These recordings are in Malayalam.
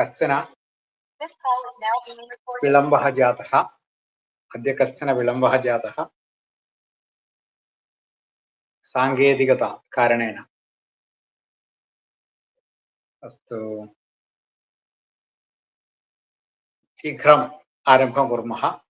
कश्चन विलंब जाता अद now विलंब जाता विलम्बः जातः। अद्य कश्चन विलम्बः जातः। साङ्केतिकता कारणेन। अस्त। शीघ्र आरंभ कुर्मः।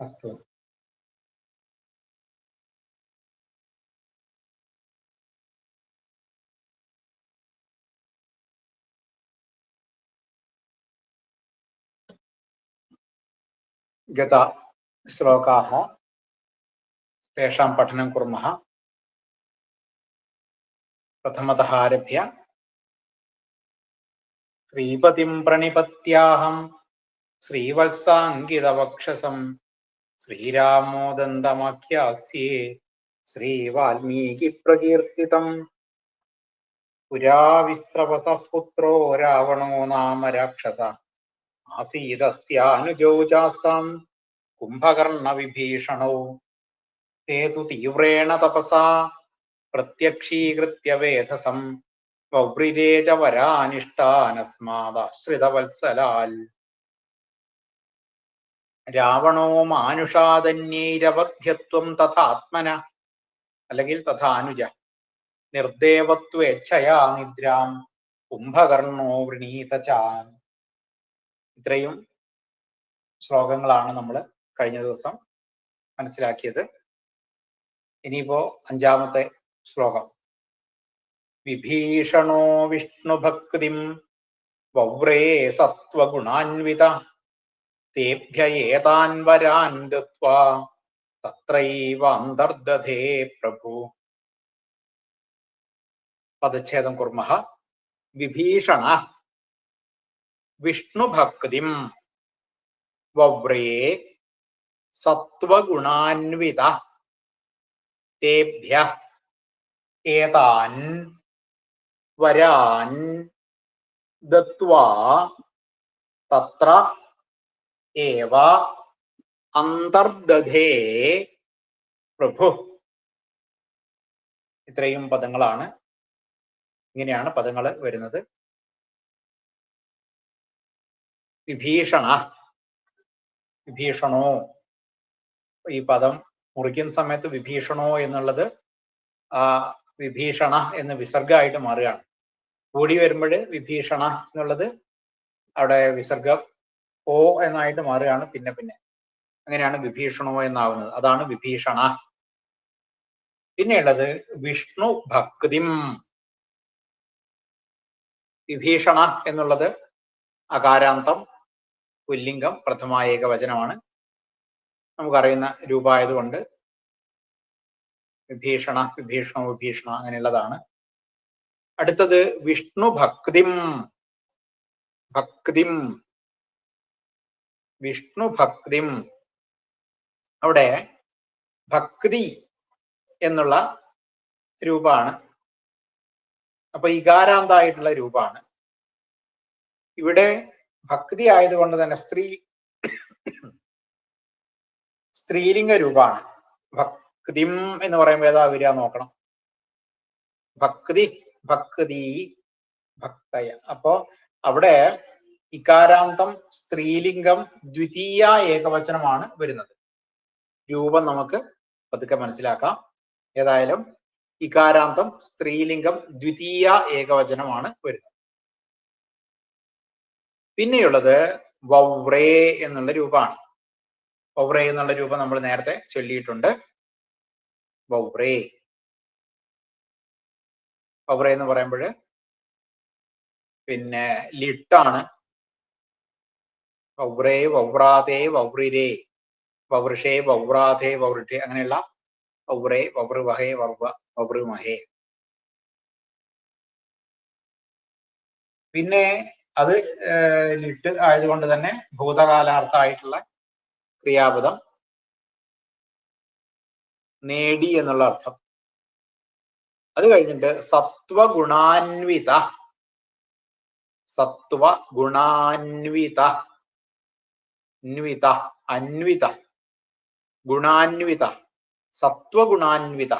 अस्तु गतश्लोकाः तेषां पठनं कुर्मः। प्रथमतः आरभ्य श्रीपतिं प्रणिपत्याहं। श्रीवत्साङ्गितवक्षसं ശ്രീരാമോദന്തമാഖ്യാസ്യേ ശ്രീവാൽമീകിപ്രകീർത്തിതം. പുരാവിശ്രവസഃ പുത്രോ രാവണോ നാമ രാക്ഷസ. ആസീതസ്യാനുജോ ചാസ്താം കുംഭകർണവിഭീഷണോ. തേ തു തീവ്രേണ തപസാ പ്രത്യക്ഷീകൃത്യ വേധസം. വവ്രിരേച വരാനിഷ്ടാനസ്മാദാശ്രിതവത്സലാൽ. രാവണോ മാനുഷാദന്യൈരവധ്യത്വം തഥാത്മന അല്ലെങ്കിൽ തഥാനുജ നിർദേവത്വേച്ഛയാ നിദ്രാം കുംഭകർണോ വൃണീതചാൻ ഇത്രയും ശ്ലോകങ്ങളാണ് നമ്മൾ കഴിഞ്ഞ ദിവസം മനസ്സിലാക്കിയത്. ഇനിയിപ്പോ അഞ്ചാമത്തെ ശ്ലോകം. വിഭീഷണോ വിഷ്ണുഭക്തിം വൗരേ സത്വഗുണാൻവിത തേഭ്യ ഏതാൻ വരാൻ തത്രൈവ അന്തർദധേ പ്രഭു പദച്ഛേദം കുർമഃ വിഭീഷണ വിഷ്ണുഭക്തിം വവ്രേ സത്വഗുണാൻവിത തേഭ്യ ഏതാൻ വരാൻ ദത്വാ തത്ര ഏവ അന്തർദധേ പ്രഭു. ഇത്രയും പദങ്ങളാണ്. ഇങ്ങനെയാണ് പദങ്ങൾ വരുന്നത്. വിഭീഷണ. വിഭീഷണോ. ഈ പദം മുറിക്കുന്ന സമയത്ത് വിഭീഷണോ എന്നുള്ളത് ആ വിഭീഷണ എന്ന് വിസർഗമായിട്ട് മാറുകയാണ്. കൂടി വരുമ്പോൾ വിഭീഷണ എന്നുള്ളത് അവിടെ വിസർഗം ഓ എന്നായിട്ട് മാറുകയാണ്. പിന്നെ പിന്നെ. അങ്ങനെയാണ് വിഭീഷണോ എന്നാവുന്നത്. അതാണ് വിഭീഷണ. പിന്നെയുള്ളത് വിഷ്ണു ഭക്തിം. വിഭീഷണ എന്നുള്ളത് അകാരാന്തം പുല്ലിംഗം പ്രഥമ ഏകവചനമാണ് നമുക്കറിയുന്ന രൂപമായതുകൊണ്ട് വിഭീഷണ വിഭീഷണ വിഭീഷണ അങ്ങനെയുള്ളതാണ്. അടുത്തത് വിഷ്ണു ഭക്തിം. ഭക്തിം. വിഷ്ണു ഭക്തിം. അവിടെ ഭക്തി എന്നുള്ള രൂപമാണ്. അപ്പൊ ഇകാരാന്തായിട്ടുള്ള രൂപമാണ്. ഇവിടെ ഭക്തി ആയതുകൊണ്ട് തന്നെ സ്ത്രീ സ്ത്രീലിംഗ രൂപമാണ്. ഭക്തിം എന്ന് പറയുമ്പോൾ ഏതാ വരിക നോക്കണം. ഭക്തി ഭക്തി ഭക്തയ. അപ്പോ അവിടെ ഇകാരാന്തം സ്ത്രീലിംഗം ദ്വിതീയ ഏകവചനമാണ് വരുന്നത്. രൂപം നമുക്ക് പതുക്കെ മനസ്സിലാക്കാം. ഏതായാലും ഇകാരാന്തം സ്ത്രീലിംഗം ദ്വിതീയ ഏകവചനമാണ് വരുന്നത്. പിന്നെയുള്ളത് വൗറേ എന്നുള്ള രൂപമാണ്. വൗറേ എന്നുള്ള രൂപം നമ്മൾ നേരത്തെ ചൊല്ലിയിട്ടുണ്ട്. വൗറേ വൗറേ എന്ന് പറയുമ്പോൾ പിന്നെ ലിട്ടാണ്. വൗറേ വൗവ്രാതേ വൗറിരേ വൗഋഷേ വൗറാധേ വൗറിഠേ അങ്ങനെയുള്ള വൗവ്രേ വൗറുവഹേ വൗവ വൗറുമഹേ പിന്നെ അത് ലിട്ട് ആയതുകൊണ്ട് തന്നെ ഭൂതകാലാർത്ഥമായിട്ടുള്ള ക്രിയാപദം നേടി എന്നുള്ള അർത്ഥം. അത് കഴിഞ്ഞിട്ട് സത്വഗുണാൻവിത സത്വ ഗുണാൻവിത അന്വിത അന്വിത. ഗുണാന്വിത സത്വഗുണാന്വിത.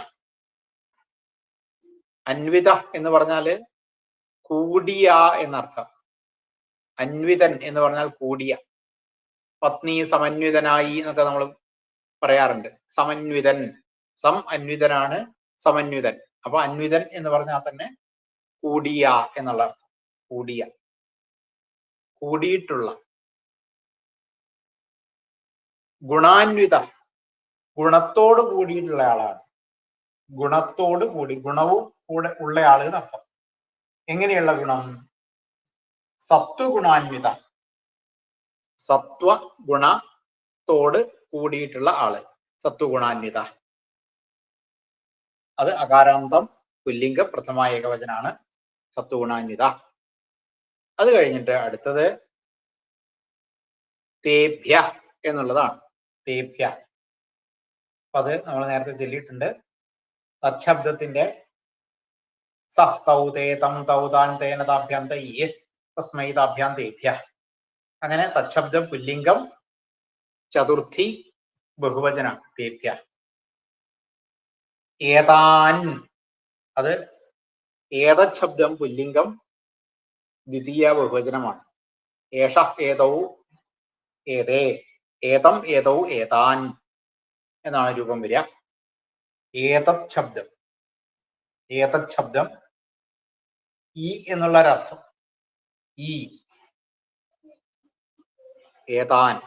അന്വിത എന്ന് പറഞ്ഞാൽ കൂടിയ എന്നർത്ഥം. അന്വിതൻ എന്ന് പറഞ്ഞാൽ കൂടിയ. പത്നി സമന്വിതനായി എന്നൊക്കെ നമ്മൾ പറയാറുണ്ട്. സമന്വിതൻ. സം അന്വിതനാണ് സമന്വിതൻ. അപ്പൊ അന്വിതൻ എന്ന് പറഞ്ഞാൽ തന്നെ കൂടിയ എന്നുള്ള അർത്ഥം. കൂടിയ. കൂടിയിട്ടുള്ള. ഗുണാന്വിത ഗുണത്തോട് കൂടിയിട്ടുള്ള ആളാണ്. ഗുണത്തോട് കൂടി ഗുണവും കൂടെ ഉള്ള ആൾ എന്നർത്ഥം എങ്ങനെയുള്ള ഗുണം? സത്വഗുണാന്വിത സത്വ ഗുണത്തോട് കൂടിയിട്ടുള്ള ആൾ സത്വഗുണാന്വിത. അത് അകാരാന്തം പുല്ലിംഗ പ്രഥമ ഏകവചനാണ് സത്വഗുണാന്വിത. അത് കഴിഞ്ഞിട്ട് അടുത്തത് തേഭ്യ എന്നുള്ളതാണ്. തേഭ്യ അപ്പൊ അത് നമ്മൾ നേരത്തെ ചൊല്ലിയിട്ടുണ്ട്. തച്ഛബ്ദത്തിന്റെ അങ്ങനെ തച്ഛബ്ദം പുല്ലിംഗം ചതുർത്ഥി ബഹുവചന തേഭ്യ ഏതാൻ. അത് ഏതച്ഛബ്ദം പുല്ലിംഗം ദ്വിതീയ ബഹുവചനമാണ്. ഏഷ ഏതൗ ഏതേ. ഏതം ഏതോ ഏതാൻ എന്നാണ് രൂപം വരിക. ഏതത് ശബ്ദം. ഏതത് ശബ്ദം? ഈ എന്നുള്ള ഒരർത്ഥം ഈ. ഏതാൻ.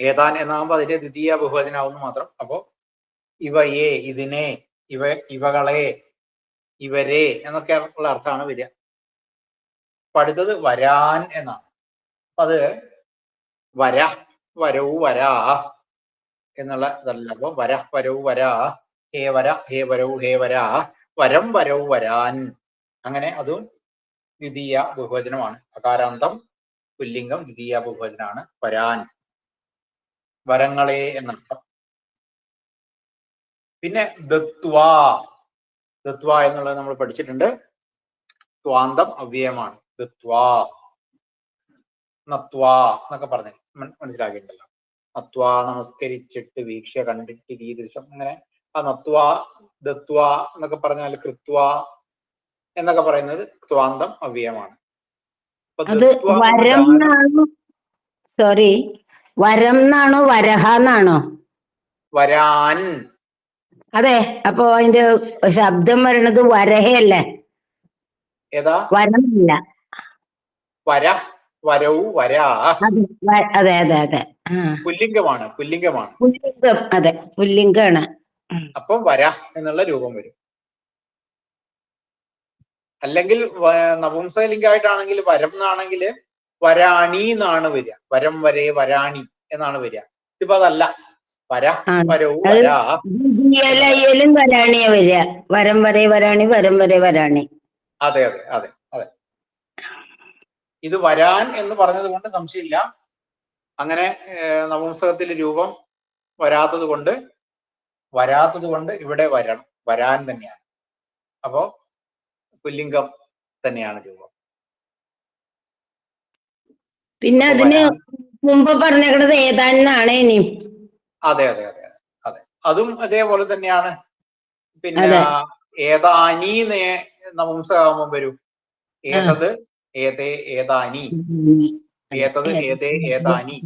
ഏതാൻ എന്നാകുമ്പോൾ അതിന്റെ ദ്വിതീയ ബഹുവചനാവുന്നു മാത്രം. അപ്പോ ഇവയെ ഇതിനെ ഇവ ഇവകളെ ഇവരെ എന്നൊക്കെ ഉള്ള അർത്ഥമാണ് വരിക. അപ്പൊ അടുത്തത് വരാൻ എന്നാണ്. അത് വര വരവു വരാ എന്നുള്ള ഇതല്ല. അപ്പൊ വര വരവു വരാ ഹേ വര ഹേ വരവു ഹേ വരാ വരം വരവു വരാൻ. അങ്ങനെ അതും ദ്വിതീയ ബഹുവചനമാണ്. അകാരാന്തം പുല്ലിംഗം ദ്വിതീയ ബഹുവചനാണ് വരാൻ. വരങ്ങളെ എന്നർത്ഥം. പിന്നെ ദത്വാ ദത്വ എന്നുള്ളത് നമ്മൾ പഠിച്ചിട്ടുണ്ട്. ത്വാന്തം അവ്യയമാണ്. ദത്വാ നത്വാ എന്നൊക്കെ പറഞ്ഞു മനസ്സിലാക്കിയിട്ടുണ്ടല്ലോ. നത്വാ നമസ്കരിച്ചിട്ട് വീക്ഷ കണ്ടിട്ട് കീദൃശം അങ്ങനെ ആ നത്വ ദത്വ എന്നൊക്കെ പറഞ്ഞാൽ കൃത്വ എന്നൊക്കെ പറയുന്നത് ത്വാന്തം അവ്യയമാണ്. സോറി വരം എന്നാണോ? വരഹ എന്നാണോ? വരാൻ. അതെ. അപ്പൊ അതിന്റെ ശബ്ദം വരണത് വരഹയല്ലേ? ഏതാ? വരമില്ല. വര. വരവു വരാ. അതെ അതെ അതെ പുല്ലിംഗമാണ് പുല്ലിംഗമാണ്. പുല്ലിംഗം അതെ പുല്ലിംഗമാണ് അപ്പം വരാ എന്നുള്ള രൂപം വരും. അല്ലെങ്കിൽ നപുംസകലിംഗമായിട്ടാണെങ്കിൽ വരം എന്നാണെങ്കിൽ വരാണി എന്നാണ് വരിക. വരം വരെ വരാണി എന്നാണ് വരിക. ഇതിപ്പോ അതല്ല. വര വരവും വരാ വരിക. വരം വരെ വരാണി വരം വരെ വരാണി. അതെ അതെ അതെ. ഇത് വരാൻ എന്ന് പറഞ്ഞത് കൊണ്ട് സംശയമില്ല. അങ്ങനെ ഏർ, നപുംസകത്തിലെ രൂപം വരാത്തത് കൊണ്ട് വരാത്തത് കൊണ്ട് ഇവിടെ വരണം. വരാൻ തന്നെയാണ്. അപ്പോ പുല്ലിംഗം തന്നെയാണ് രൂപം. പിന്നെ അതിന് മുമ്പ് പറഞ്ഞത് ഏതാനാണ് ഇനിയും അതെ അതെ അതെ അതെ അതെ. അതും അതേപോലെ തന്നെയാണ്. പിന്നെ ഏതാനീ നപുംസകാമം വരും. ഏതത്? ഏതേ ഏതാനി? ഏതത് ഏതേ ഏതാനി?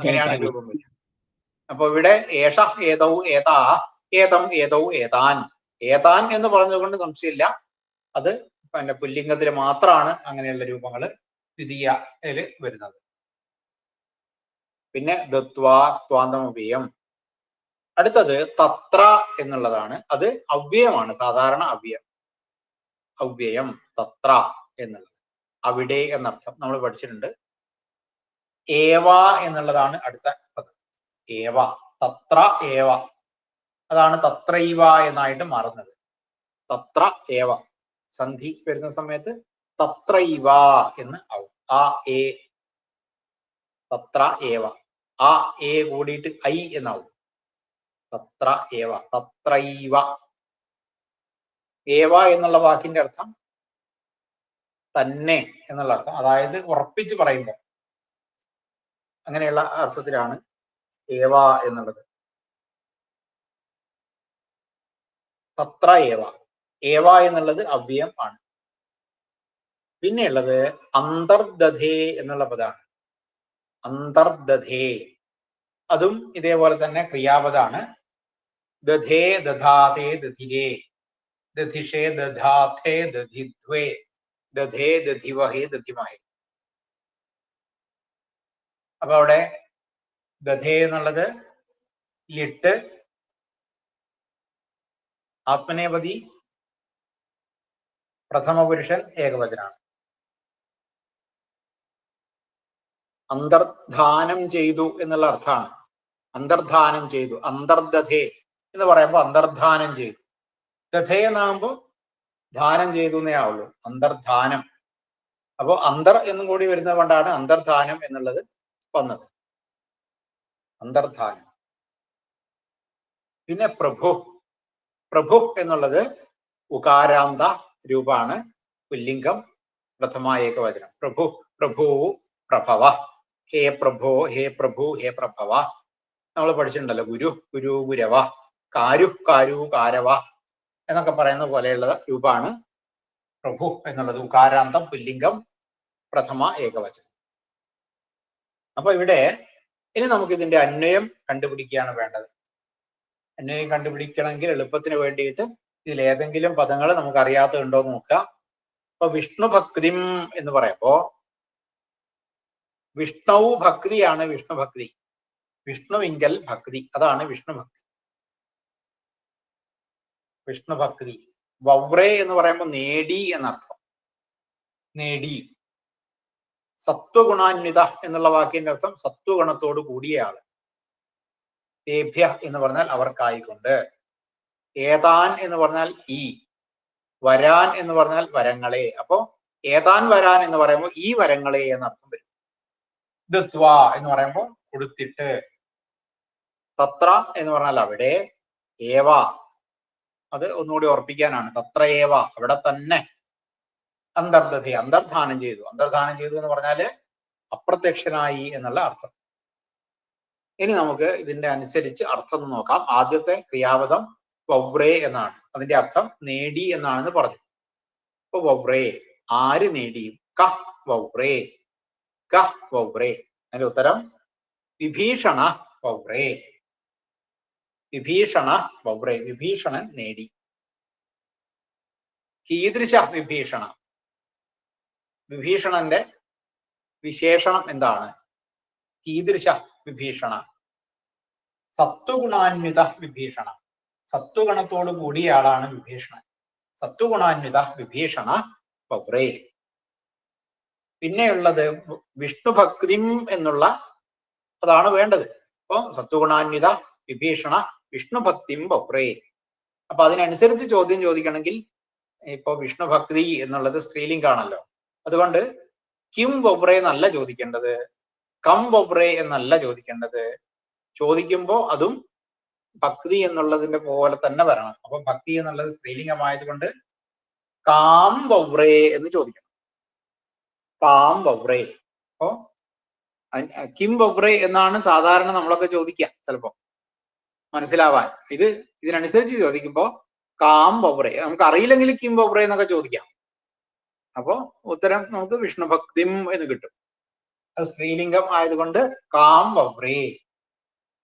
അങ്ങനെയാണ് രൂപം അപ്പൊ ഇവിടെ ഏഷ ഏതൗ ഏതാ ഏതം ഏതൗ ഏതാൻ. ഏതാൻ എന്ന് പറഞ്ഞതുകൊണ്ട് സംശയമില്ല. അത് പിന്നെ പുല്ലിംഗത്തിൽ മാത്രമാണ് അങ്ങനെയുള്ള രൂപങ്ങൾ ദ്വിതീയയിൽ വരുന്നത്. പിന്നെ ദത്വാ ത്വാന്തമവ്യയം. അടുത്തത് തത്ര എന്നുള്ളതാണ്. അത് അവ്യയമാണ് സാധാരണ അവ്യയം. അവ്യയം തത്ര. എന്നുള്ളത്. അവിടെ എന്നർത്ഥം നമ്മൾ പഠിച്ചിട്ടുണ്ട്. ഏവ എന്നുള്ളതാണ് അടുത്ത പദം. ഏവ തത്ര ഏവ. അതാണ് തത്രൈവ എന്നായിട്ട് മാറുന്നത്. തത്ര ഏവ. സന്ധി വരുന്ന സമയത്ത് തത്രൈവ എന്ന് ആവും. ആ ഏ തത്ര ഏവ. ആ ഏ കൂടിയിട്ട് ഐ എന്നാവും. തത്ര ഏവ തത്രൈവ. ഏവ എന്നുള്ള വാക്കിന്റെ അർത്ഥം തന്നെ എന്നുള്ള അർത്ഥം. അതായത് ഉറപ്പിച്ച് പറയുമ്പോൾ. അങ്ങനെയുള്ള അർത്ഥത്തിലാണ് ഏവ എന്നുള്ളത്. തത്ര ഏവ. ഏവ എന്നുള്ളത് അവ്യം ആണ്. പിന്നെയുള്ളത് അന്തർദധേ എന്നുള്ള പദമാണ്. അന്തർദധേ. അതും ഇതേപോലെ തന്നെ ക്രിയാപദാണ്. ദധേ ദധാതേ ദധിരേ. ദധിഷേ ദധാഥേ ദധിധ്വേ. ദധേ ദധിവഹേ ദധിമഹേ അപ്പൊ അവിടെ ദധേ എന്നുള്ളത് ലിട്ട് ആത്മനേപതി പ്രഥമ പുരുഷൻ ഏകവചനാണ്. അന്തർധാനം ചെയ്തു എന്നുള്ള അർത്ഥമാണ്. അന്തർധാനം ചെയ്തു അന്തർദധേ എന്ന് പറയുമ്പോൾ അന്തർധാനം ചെയ്തു. ദധേ എന്നാകുമ്പോൾ ധാനം ചെയ്തു എന്നേ ആവുള്ളൂ. അന്തർധാനം അപ്പോൾ അന്തർ എന്നും കൂടി വരുന്നത് കൊണ്ടാണ് അന്തർധാനം എന്നുള്ളത് വന്നത്. അന്തർധാനം പിന്നെ പ്രഭു. പ്രഭു എന്നുള്ളത് ഉകാരാന്ത രൂപാണ്. പുല്ലിംഗം പ്രഥമ ഏകവചനം. പ്രഭു പ്രഭു പ്രഭവ. ഹേ പ്രഭോ ഹേ പ്രഭു ഹേ പ്രഭവ. നമ്മൾ പഠിച്ചിട്ടുണ്ടല്ലോ. ഗുരു ഗുരു ഗുരവ. കാരു കാരു കാരവ. എന്നൊക്കെ പറയുന്ന പോലെയുള്ള രൂപമാണ് പ്രഭു എന്നുള്ളത് ഉകാരാന്തം പുല്ലിംഗം പ്രഥമ ഏകവചനം. അപ്പൊ ഇവിടെ ഇനി നമുക്ക് ഇതിന്റെ അന്വയം കണ്ടുപിടിക്കുകയാണ് വേണ്ടത്. അന്വയം കണ്ടുപിടിക്കണമെങ്കിൽ എളുപ്പത്തിന് വേണ്ടിയിട്ട് ഇതിൽ ഏതെങ്കിലും പദങ്ങൾ നമുക്ക് അറിയാത്തതുണ്ടോ എന്ന് നോക്കുക അപ്പൊ വിഷ്ണു ഭക്തിം എന്ന് പറയുമ്പോ വിഷ്ണു ഭക്തിയാണ് വിഷ്ണു ഭക്തി. വിഷ്ണുവിങ്കൽ ഭക്തി. അതാണ് വിഷ്ണു ഭക്തി. വിഷ്ണു ഭക്തി വവ്രേ എന്ന് പറയുമ്പോൾ നേടി എന്നർത്ഥം. നേടി. സത്വഗുണാന്വിത എന്നുള്ള വാക്കിന്റെ അർത്ഥം സത്വഗുണത്തോട് കൂടിയ ആൾ തേഭ്യ എന്ന് പറഞ്ഞാൽ അവർക്കായിക്കൊണ്ട്. ഏതാൻ എന്ന് പറഞ്ഞാൽ ഈ. വരാൻ എന്ന് പറഞ്ഞാൽ വരങ്ങളെ. അപ്പോ ഏതാൻ വരാൻ എന്ന് പറയുമ്പോൾ ഈ വരങ്ങളെ എന്നർത്ഥം വരും. ദത്വ എന്ന് പറയുമ്പോൾ കൊടുത്തിട്ട്. തത്ര എന്ന് പറഞ്ഞാൽ അവിടെ. ഏവ. അത് ഒന്നുകൂടി ഓർപ്പിക്കാനാണ് തത്രയേവ അവിടെ തന്നെ അന്തർദതി അന്തർധാനം ചെയ്തു. അന്തർധാനം ചെയ്തു എന്ന് പറഞ്ഞാൽ അപ്രത്യക്ഷനായി എന്നുള്ള അർത്ഥം. ഇനി നമുക്ക് ഇതിന്റെ അനുസരിച്ച് അർത്ഥം നോക്കാം. ആദ്യത്തെ ക്രിയാപദം വവ്രേ എന്നാണ്. അതിന്റെ അർത്ഥം നേടി എന്നാണെന്ന് പറഞ്ഞു. അപ്പൊ വവ്രേ ആര് നേടി? ക വവ്രേ ക വവ്രേ അതിന്റെ ഉത്തരം വിഭീഷണ വവ്രേ വിഭീഷണ വവ്രേ വിഭീഷണൻ നേടി. കീദൃശ വിഭീഷണ. വിഭീഷണന്റെ വിശേഷണം എന്താണ്? കീദൃശ വിഭീഷണ. സത്വഗുണാന്വിത വിഭീഷണ. സത്വഗുണത്തോട് കൂടിയ ആളാണ് വിഭീഷണൻ. സത്വഗുണാന്വിത വിഭീഷണ പൗരേ പിന്നെയുള്ളത് വിഷ്ണുഭക്തിം എന്നുള്ള അതാണ് വേണ്ടത്. അപ്പൊ സത്വഗുണാന്വിത വിഭീഷണ വിഷ്ണുഭക്തിം വപ്രേ അപ്പൊ അതിനനുസരിച്ച് ചോദ്യം ചോദിക്കണമെങ്കിൽ ഇപ്പൊ വിഷ്ണുഭക്തി എന്നുള്ളത് സ്ത്രീലിംഗാണല്ലോ. അതുകൊണ്ട് കിം വൊബ്രേ എന്നല്ല ചോദിക്കേണ്ടത്. കം വൊബ്രേ എന്നല്ല ചോദിക്കേണ്ടത്. ചോദിക്കുമ്പോൾ അതും ഭക്തി എന്നുള്ളതിന്റെ പോലെ തന്നെ വരണം. അപ്പൊ ഭക്തി എന്നുള്ളത് സ്ത്രീലിംഗമായതുകൊണ്ട് കാം വൗറേ എന്ന് ചോദിക്കണം. കാം വൗറേ അപ്പോ കിം വൗറേ എന്നാണ് സാധാരണ നമ്മളൊക്കെ ചോദിക്കുക ചിലപ്പോ. മനസ്സിലാവാൻ. ഇത് ഇതിനനുസരിച്ച് ചോദിക്കുമ്പോ കാം ബൊബ്രെ നമുക്ക് അറിയില്ലെങ്കിൽ കിം ബൊബ്രെ എന്നൊക്കെ ചോദിക്കാം. അപ്പോ ഉത്തരം നമുക്ക് വിഷ്ണുഭക്തിം എന്ന് കിട്ടും. അത് സ്ത്രീലിംഗം ആയതുകൊണ്ട് കാം ബൊബ്രെ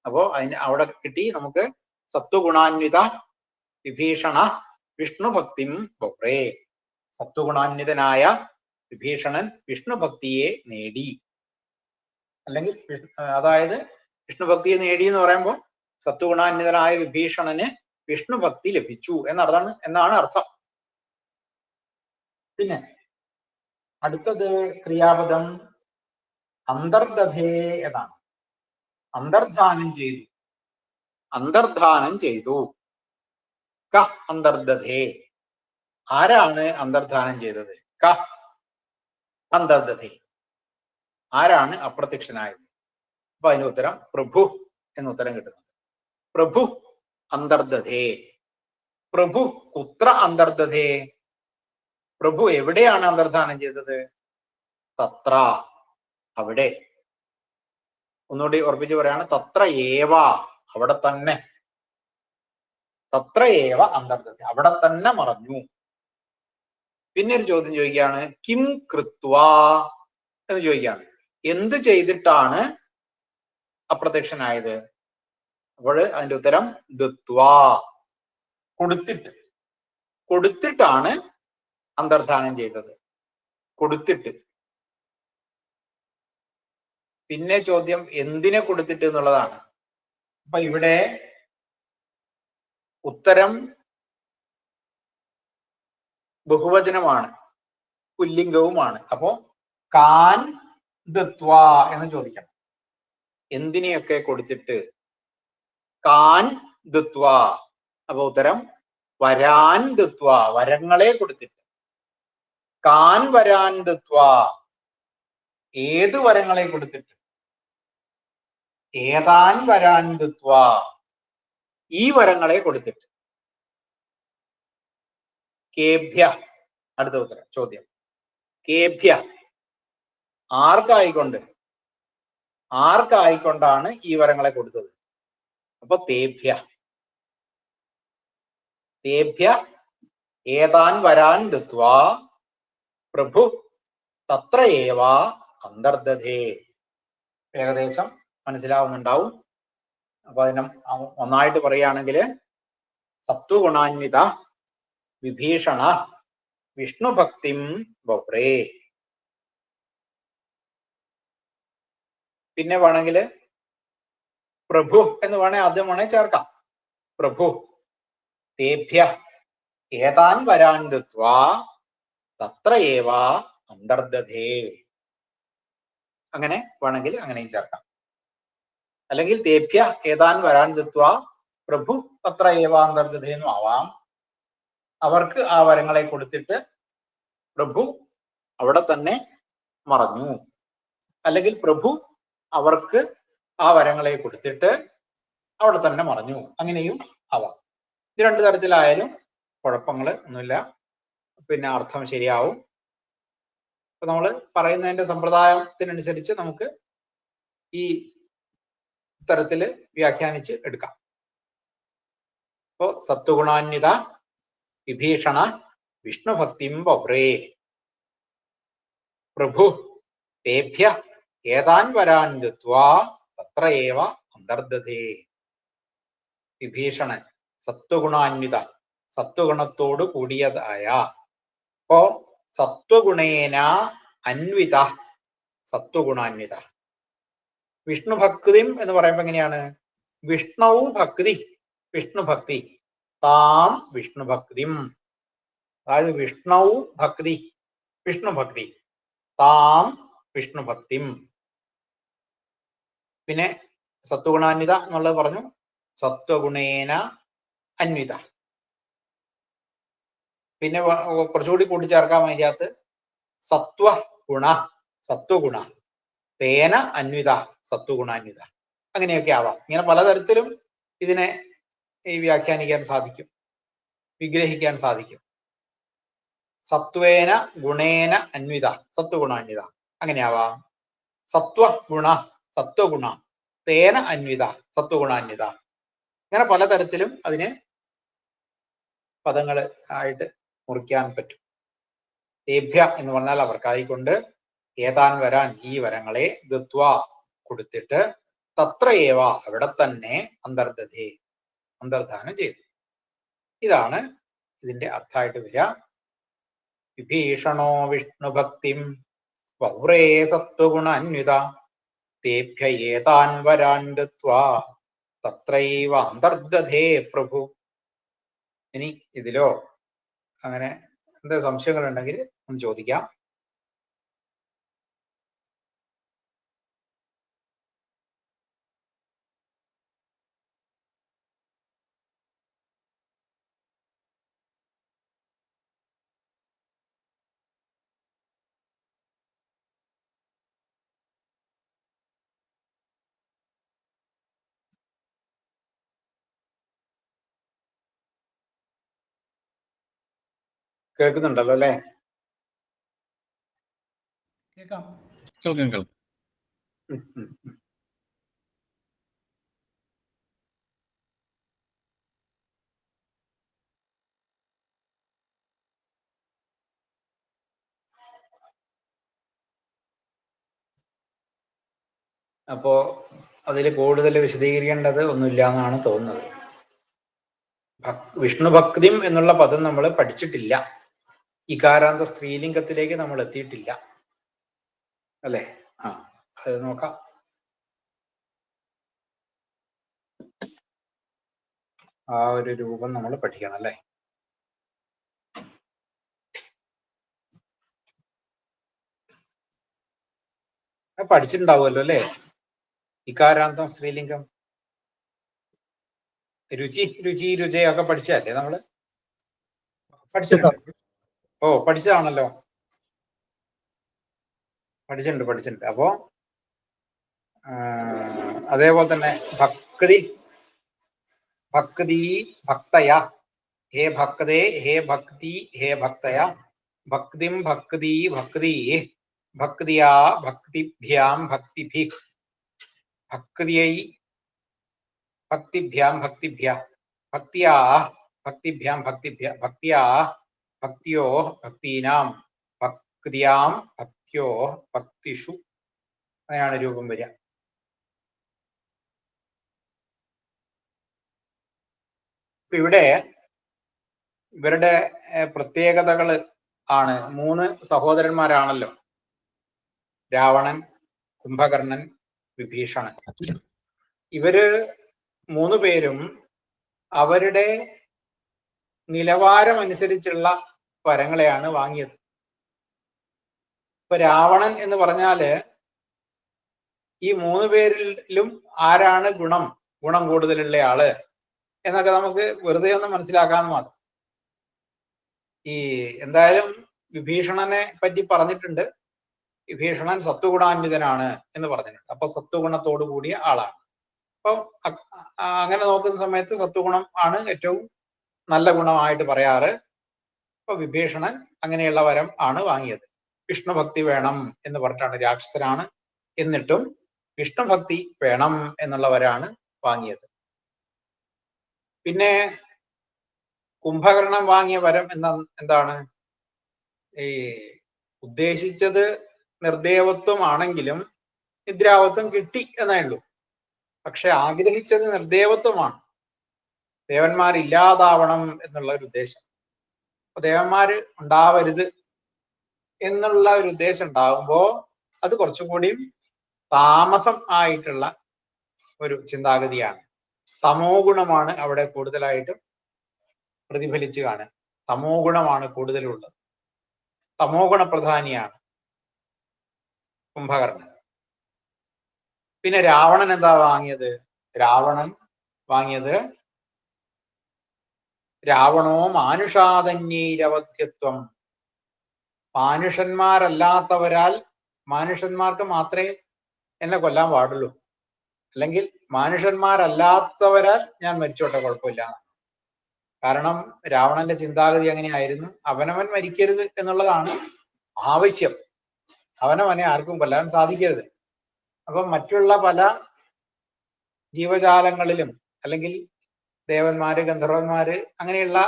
അപ്പോ അതിന് അവിടെ കിട്ടി നമുക്ക് സത്വഗുണാന്വിത വിഭീഷണ വിഷ്ണുഭക്തിം ബൊബ്രെ സത്വഗുണാന്വിതനായ വിഭീഷണൻ വിഷ്ണുഭക്തിയെ നേടി. അല്ലെങ്കിൽ അതായത് വിഷ്ണുഭക്തിയെ നേടി എന്ന് പറയുമ്പോൾ സത്വഗുണാന്വിതനായ വിഭീഷണന് വിഷ്ണുഭക്തി ലഭിച്ചു എന്നതാണ് എന്നാണ് അർത്ഥം. പിന്നെ അടുത്തത് ക്രിയാപദം അന്തർദധേ എന്നാണ്. അന്തർധാനം ചെയ്തു. അന്തർധാനം ചെയ്തു. ക അന്തർദധേ ആരാണ് അന്തർധാനം ചെയ്തത്? ക അന്തർദധേ ആരാണ് അപ്രത്യക്ഷനായത്? അപ്പൊ അതിന് ഉത്തരം പ്രഭു എന്ന് ഉത്തരം കിട്ടുന്നത് പ്രഭു അന്തർദധേ. പ്രഭു കുത്ര അന്തർദധേ. പ്രഭു എവിടെയാണ് അന്തർധാനം ചെയ്തത്? തത്ര. അവിടെ. ഒന്നുകൂടി ഉറപ്പിച്ച് പറയാണ് തത്ര ഏവ അവിടെ തന്നെ. തത്ര ഏവ അന്തർദധ അവിടെ തന്നെ മറഞ്ഞു. പിന്നെ ഒരു ചോദ്യം ചോദിക്കുകയാണ് കിം കൃത്വ എന്ന് ചോദിക്കുകയാണ്. എന്ത് ചെയ്തിട്ടാണ് അപ്രത്യക്ഷനായത്? അപ്പോൾ അതിന്റെ ഉത്തരം ദത്വാ കൊടുത്തിട്ട്. കൊടുത്തിട്ടാണ് അന്തർധാനം ചെയ്തത്. കൊടുത്തിട്ട്. പിന്നെ ചോദ്യം എന്തിനെ കൊടുത്തിട്ട് എന്നുള്ളതാണ്. അപ്പൊ ഇവിടെ ഉത്തരം ബഹുവചനമാണ്. പുല്ലിംഗവുമാണ്. അപ്പോ കാൻ ദത്വാ എന്ന് ചോദിക്കണം. എന്തിനെയൊക്കെ കൊടുത്തിട്ട്? കാൻ അപ്പൊ ഉത്തരം വരാൻ ദത്വ. വരങ്ങളെ കൊടുത്തിട്ട്. കാൻ വരാൻ ദത്വ. ഏത് വരങ്ങളെ കൊടുത്തിട്ട്? ഏതാൻ വരാൻ ദത്വ. ഈ വരങ്ങളെ കൊടുത്തിട്ട്. കേഭ്യ. അടുത്ത ഉത്തരം ചോദ്യം. കേഭ്യ. ആർക്കായിക്കൊണ്ട്? ആർക്കായിക്കൊണ്ടാണ് ഈ വരങ്ങളെ കൊടുത്തത്? അപ്പൊ തേഭ്യ. തേഭ്യ ഏതാൻ വരാൻ ദത്വ പ്രഭു തത്ര ഏവ അന്തർദധേ. ഏകദേശം മനസ്സിലാവുന്നുണ്ടാവും. അപ്പൊ അതിനെ ഒന്നായിട്ട് പറയുകയാണെങ്കിൽ സത്വഗുണാന്വിത വിഭീഷണ വിഷ്ണുഭക്തിം ബൊബ്രേ പിന്നെ വേണമെങ്കിൽ പ്രഭു എന്ന് വേണേ ആദ്യം വേണേ ചേർക്കാം. പ്രഭു. തേഭ്യ ഏതാൻ വരാൻ ദത്വാ തത്ര ഏവ അന്തർദധേ. അങ്ങനെ വേണമെങ്കിൽ അങ്ങനെയും ചേർക്കാം. അല്ലെങ്കിൽ തേഭ്യ ഏതാൻ വരാൻ ദത്വ പ്രഭു തത്ര ഏവ ആവാം. അവർക്ക് ആ വരങ്ങളെ കൊടുത്തിട്ട് പ്രഭു അവിടെ തന്നെ മറഞ്ഞു. അല്ലെങ്കിൽ പ്രഭു അവർക്ക് ആ വരങ്ങളെ കൊടുത്തിട്ട് അവിടെ തന്നെ മറഞ്ഞു അങ്ങനെയും ആവാം ഇത് രണ്ടു തരത്തിലായാലും കുഴപ്പങ്ങൾ ഒന്നുമില്ല. പിന്നെ അർത്ഥം ശരിയാവും. അപ്പൊ നമ്മൾ പറയുന്നതിന്റെ സമ്പ്രദായത്തിനനുസരിച്ച് നമുക്ക് ഈ തരത്തിൽ വ്യാഖ്യാനിച്ച് എടുക്കാം. അപ്പോ സത്വഗുണാന്വിത വിഭീഷണ വിഷ്ണുഭക്തിം ബൊബ്രേ പ്രഭു തേഭ്യ ഏതാൻ വരാൻ ദത്വാ തത്ര ഏവ അന്തർദധേ വിഭീഷണൻ സത്വഗുണാന്വിത സത്വഗുണത്തോട് കൂടിയതായ। അപ്പോ സത്വഗുണേന അന്വിത। സത്വഗുണാന്വിത വിഷ്ണു ഭക്തിം എന്ന് പറയുമ്പോ എങ്ങനെയാണ്? വിഷ്ണു ഭക്തി। വിഷ്ണു ഭക്തി। താം വിഷ്ണു ഭക്തിം। അതായത് വിഷ്ണു ഭക്തി। വിഷ്ണു ഭക്തി। താം വിഷ്ണു ഭക്തിം। പിന്നെ സത്വഗുണാന്വിത എന്നുള്ളത് പറഞ്ഞു. സത്വഗുണേന അന്വിത. പിന്നെ കുറച്ചുകൂടി കൂട്ടിച്ചേർക്കാൻ അതിനകത്ത് സത്വ ഗുണ സത്വഗുണ. തേന അന്വിത സത്വഗുണാന്വിത. അങ്ങനെയൊക്കെ ആവാം. ഇങ്ങനെ പലതരത്തിലും ഇതിനെ ഈ വ്യാഖ്യാനിക്കാൻ സാധിക്കും. വിഗ്രഹിക്കാൻ സാധിക്കും. സത്വേന ഗുണേന അന്വിത സത്വഗുണാന്വിത. അങ്ങനെയാവാം സത്വ ഗുണ സത്വഗുണ തേന അന്വിത സത്വഗുണാന്വിത. ഇങ്ങനെ പലതരത്തിലും അതിനെ പദങ്ങൾ ആയിട്ട് മുറിക്കാൻ പറ്റും. തേഭ്യ എന്ന് പറഞ്ഞാൽ അവർക്കായിക്കൊണ്ട് ഏതാൻ വരാൻ ഈ വരങ്ങളെ ദത്വ കൊടുത്തിട്ട് തത്ര ഏവ അവിടെ തന്നെ അന്തർദതേ അന്തർധാനം ചെയ്തു. ഇതാണ് ഇതിന്റെ അർത്ഥമായിട്ട് വരിക. വിഭീഷണോ വിഷ്ണുഭക്തിം പൗരേ സത്വഗുണാന്വിത. തേഭ്യ ഏതാൻ വരാൻ ദത്വാ തത്രൈവ അന്തർദധേ പ്രഭു ഇനി ഇതിലോ അങ്ങനെ എന്താ സംശയങ്ങൾ ഉണ്ടെങ്കിൽ ഒന്ന് ചോദിക്കാം. കേൾക്കുന്നുണ്ടല്ലോ അല്ലേ? കേൾക്കാം. കേൾക്കാം. അപ്പോ അതിൽ കൂടുതൽ വിശദീകരിക്കേണ്ടത് ഒന്നുമില്ല എന്നാണ് തോന്നുന്നത്. വിഷ്ണു ഭക്തിം എന്നുള്ള പദം നമ്മൾ പഠിച്ചിട്ടില്ല. ഇകാരാന്ത സ്ത്രീലിംഗത്തിലേക്ക് നമ്മൾ എത്തിയിട്ടില്ല. അല്ലേ? ആ അത് നോക്കാം. ആ ഒരു രൂപം നമ്മൾ പഠിക്കണം അല്ലേ? പഠിച്ചിട്ടുണ്ടാവുമല്ലോ അല്ലേ? ഇകാരാന്തം സ്ത്രീലിംഗം. രുചി രുചി രുചയൊക്കെ പഠിച്ചല്ലേ നമ്മൾ? പഠിച്ചിട്ടുണ്ട് ഓ പഠിച്ചതാണല്ലോ. പഠിച്ചിട്ടുണ്ട് പഠിച്ചിട്ടുണ്ട്. അപ്പോ അതേപോലെ തന്നെ ഭക്തി ഭക്തി ഭക്തയ. ഹേ ഭക്തേ ഹേ ഭക്തി ഹേ ഭക്തയ. ഭക്തിം ഭക്തി ഭക്തി ഭക്തിയാ ഭക്തിഭ്യാം ഭക്തിഭി. ഭക്തിയൈ ഭക്തിഭ്യാം ഭക്തിഭ്യ. ഭക്തിയാ ഭക്തിഭ്യാം ഭക്തിഭ്യ. ഭക്തിയാ ഭക്തിയോ ഭക്തീനാം ഭക്തിയാം ഭക്തിയോ ഭക്തിഷു. അങ്ങനെയാണ് രൂപം വരിക. ഇവിടെ ഇവരുടെ പ്രത്യേകതകൾ ആണ്. മൂന്ന് സഹോദരന്മാരാണല്ലോ. രാവണൻ കുംഭകർണൻ വിഭീഷണൻ. ഇവർ മൂന്ന് പേരും അവരുടെ നിലവാരം അനുസരിച്ചുള്ള വരങ്ങളെയാണ് വാങ്ങിയത്. ഇപ്പൊ രാവണൻ എന്ന് പറഞ്ഞാൽ ഈ മൂന്ന് പേരിലും ആരാണ് ഗുണം? ഗുണം കൂടുതലുള്ള ആൾ എന്നൊക്കെ നമുക്ക് വെറുതെ ഒന്ന് മനസ്സിലാക്കാൻ മാത്രം. ഈ എന്തായാലും വിഭീഷണനെ പറ്റി പറഞ്ഞിട്ടുണ്ട്. വിഭീഷണൻ സത്വഗുണാന്വിതനാണ് എന്ന് പറഞ്ഞിട്ടുണ്ട്. അപ്പൊ സത്വഗുണത്തോടു കൂടിയ ആളാണ്. അപ്പം അങ്ങനെ നോക്കുന്ന സമയത്ത് സത്വഗുണം ആണ് ഏറ്റവും നല്ല ഗുണമായിട്ട് പറയാറ്. അപ്പൊ വിഭീഷണൻ അങ്ങനെയുള്ള വരം ആണ് വാങ്ങിയത്. വിഷ്ണുഭക്തി വേണം എന്ന് പറഞ്ഞിട്ടാണ് രാക്ഷസനാണ് എന്നിട്ടും വിഷ്ണുഭക്തി വേണം എന്നുള്ളവരാണ് വാങ്ങിയത്. പിന്നെ കുംഭകർണം വാങ്ങിയ വരം എന്ന എന്താണ്? ഈ ഉദ്ദേശിച്ചത് നിർദേവത്വമാണെങ്കിലും നിദ്രാവത്വം കിട്ടി എന്നേ ഉള്ളൂ. പക്ഷെ ആഗ്രഹിച്ചത് നിർദേവത്വമാണ്. ദേവന്മാരില്ലാതാവണം എന്നുള്ള ഒരു ഉദ്ദേശം. ദേവന്മാര് ഉണ്ടാവരുത് എന്നുള്ള ഒരു ഉദ്ദേശം ഉണ്ടാകുമ്പോ അത് കുറച്ചുകൂടിയും താമസം ആയിട്ടുള്ള ഒരു ചിന്താഗതിയാണ്. തമോ ഗുണമാണ് അവിടെ കൂടുതലായിട്ടും പ്രതിഫലിച്ചു കാണുക. തമോ ഗുണമാണ് കൂടുതലുള്ളത്. തമോ ഗുണ പ്രധാനിയാണ് കുംഭകർണൻ. പിന്നെ രാവണൻ എന്താ വാങ്ങിയത്? രാവണൻ വാങ്ങിയത് രാവണോ മാനുഷാതന്യൈരവധ്യത്വം മാനുഷന്മാരല്ലാത്തവരാൽ മാനുഷന്മാർക്ക് മാത്രമേ എന്നെ കൊല്ലാൻ പാടുള്ളൂ. അല്ലെങ്കിൽ മാനുഷന്മാരല്ലാത്തവരാൽ ഞാൻ മരിച്ചോട്ടെ കുഴപ്പമില്ല. കാരണം രാവണന്റെ ചിന്താഗതി അങ്ങനെയായിരുന്നു അവനവൻ മരിക്കരുത് എന്നുള്ളതാണ് ആവശ്യം. അവനവനെ ആർക്കും കൊല്ലാൻ സാധിക്കരുത്. അപ്പം മറ്റുള്ള പല ജീവജാലങ്ങളിലും അല്ലെങ്കിൽ ദേവന്മാര് ഗന്ധർവന്മാര് അങ്ങനെയുള്ള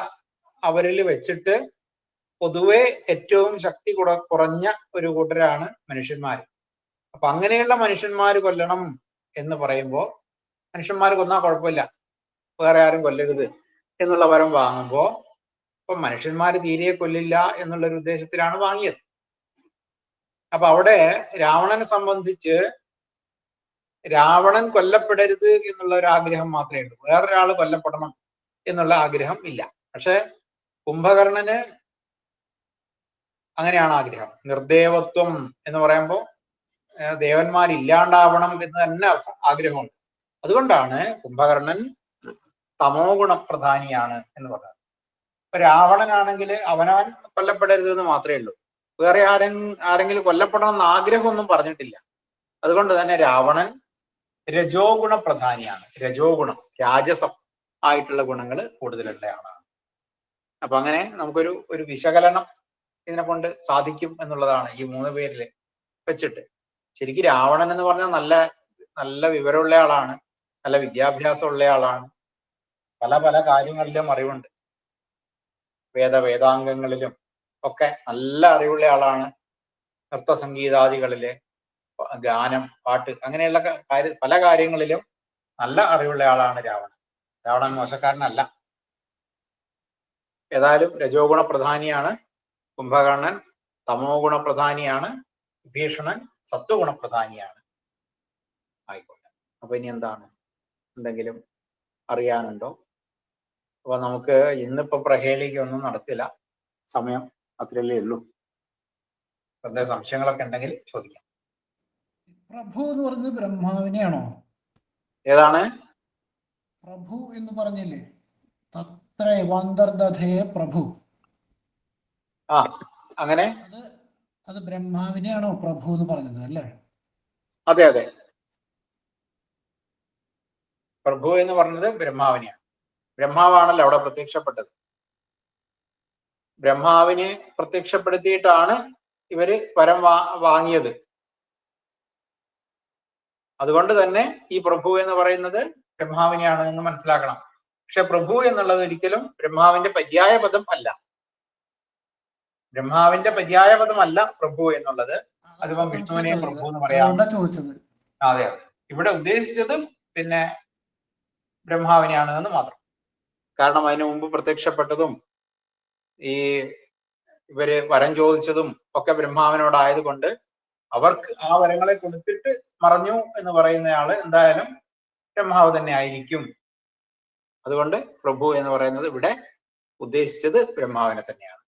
അവരിൽ വെച്ചിട്ട് പൊതുവെ ഏറ്റവും ശക്തി കുറ കുറഞ്ഞ ഒരു കൂട്ടരാണ് മനുഷ്യന്മാർ അപ്പൊ അങ്ങനെയുള്ള മനുഷ്യന്മാർ കൊല്ലണം എന്ന് പറയുമ്പോൾ മനുഷ്യന്മാർ കൊന്നാൽ കുഴപ്പമില്ല. വേറെ ആരും കൊല്ലരുത് എന്നുള്ള വരം വാങ്ങുമ്പോൾ ഇപ്പൊ മനുഷ്യന്മാര് തീരെ കൊല്ലില്ല എന്നുള്ള ഒരു ഉദ്ദേശത്തിലാണ് വാങ്ങിയത്. അപ്പൊ അവിടെ രാവണനെ സംബന്ധിച്ച് രാവണൻ കൊല്ലപ്പെടരുത് എന്നുള്ള ഒരു ആഗ്രഹം മാത്രമേ ഉള്ളൂ. വേറൊരാൾ കൊല്ലപ്പെടണം എന്നുള്ള ആഗ്രഹം ഇല്ല. പക്ഷെ കുംഭകർണന് അങ്ങനെയാണ് ആഗ്രഹം. നിർദേവത്വം എന്ന് പറയുമ്പോൾ ദേവന്മാരില്ലാണ്ടാവണം എന്ന് തന്നെ അർത്ഥം ആഗ്രഹമുണ്ട്. അതുകൊണ്ടാണ് കുംഭകർണൻ തമോ ഗുണപ്രധാനിയാണ് എന്ന് പറഞ്ഞത്. ഇപ്പൊ രാവണനാണെങ്കിൽ അവനവൻ കൊല്ലപ്പെടരുത് എന്ന് മാത്രമേ ഉള്ളൂ. വേറെ ആരെ ആരെങ്കിലും കൊല്ലപ്പെടണം എന്ന് ആഗ്രഹമൊന്നും പറഞ്ഞിട്ടില്ല. അതുകൊണ്ട് തന്നെ രാവണൻ രജോ ഗുണ പ്രധാനിയാണ് രജോ ഗുണം രാജസം ആയിട്ടുള്ള ഗുണങ്ങൾ കൂടുതലുള്ള ആളാണ് അപ്പൊ അങ്ങനെ നമുക്കൊരു ഒരു വിശകലനം ഇതിനെ കൊണ്ട് സാധിക്കും എന്നുള്ളതാണ് ഈ മൂന്ന് പേരിൽ വെച്ചിട്ട്. ശരിക്കും രാവണൻ എന്ന് പറഞ്ഞാൽ നല്ല നല്ല വിവരമുള്ള ആളാണ് നല്ല വിദ്യാഭ്യാസം ഉള്ള ആളാണ് പല പല കാര്യങ്ങളിലും അറിവുണ്ട്. വേദ വേദാംഗങ്ങളിലും ഒക്കെ നല്ല അറിവുള്ള ആളാണ് നൃത്ത സംഗീതാദികളിൽ പ- ഗാനം പാട്ട് അങ്ങനെയുള്ള കാര്യ പല കാര്യങ്ങളിലും നല്ല അറിവുള്ള ആളാണ് രാവണൻ. രാവണൻ മോശക്കാരനല്ല. ഏതായാലും രജോ ഗുണ പ്രധാനിയാണ് കുംഭകർണൻ തമോ ഗുണ പ്രധാനിയാണ് ഭീഷണൻ സത്വഗുണ പ്രധാനിയാണ് ആയിക്കോട്ടെ. അപ്പൊ ഇനി എന്താണ്? എന്തെങ്കിലും അറിയാനുണ്ടോ? അപ്പൊ നമുക്ക് ഇന്നിപ്പോ പ്രഹേളിക്കൊന്നും നടത്തില്ല സമയം അത്രയല്ലേ ഉള്ളൂ. എന്തെങ്കിലും സംശയങ്ങളൊക്കെ ഉണ്ടെങ്കിൽ ചോദിക്കാം. പ്രഭു എന്ന് പറയുന്നത് ബ്രഹ്മാവിനെയാണോ? ഏതാണ്? പ്രഭു എന്ന് പറഞ്ഞില്ലേ? തത്രേ വന്തർദധേ പ്രഭു. ആ അങ്ങനെ? അത് അത് ബ്രഹ്മാവിനെയാണോ പ്രഭു എന്ന് പറഞ്ഞത് അല്ലേ? അതെ അതെ. പ്രഭു എന്ന് പറഞ്ഞത് ബ്രഹ്മാവിനെയാണ്. ബ്രഹ്മാവാണല്ലോ അവിടെ പ്രത്യക്ഷപ്പെട്ടത്. ബ്രഹ്മാവിനെ പ്രത്യക്ഷപ്പെടുത്തിയിട്ടാണ് ഇവർ പരം വാ വാങ്ങിയത്. അതുകൊണ്ട് തന്നെ ഈ പ്രഭു എന്ന് പറയുന്നത് ബ്രഹ്മാവിനെയാണ് എന്ന് മനസ്സിലാക്കണം. പക്ഷെ പ്രഭു എന്നുള്ളത് ഒരിക്കലും ബ്രഹ്മാവിന്റെ പര്യായ പദം അല്ല. ബ്രഹ്മാവിന്റെ പര്യായ പദമല്ല പ്രഭു എന്നുള്ളത്. അതിപ്പോ വിഷ്ണുവിനെ പ്രഭു എന്ന് പറയാം. അതെ ഇവിടെ ഉദ്ദേശിച്ചതും പിന്നെ ബ്രഹ്മാവിനെയാണ് എന്ന് മാത്രം. കാരണം അതിനു മുമ്പ് പ്രത്യക്ഷപ്പെട്ടതും ഈ ഇവർ വരം ചോദിച്ചതും ഒക്കെ ബ്രഹ്മാവിനോടായതുകൊണ്ട് അവർക്ക് ആ വരങ്ങളെ കൊടുത്തിട്ട് മറഞ്ഞു എന്ന് പറയുന്നയാൾ എന്തായാലും ബ്രഹ്മാവ് തന്നെ ആയിരിക്കും. അതുകൊണ്ട് പ്രഭു എന്ന് പറയുന്നത് ഇവിടെ ഉദ്ദേശിച്ചത് ബ്രഹ്മാവിനെ തന്നെയാണ്.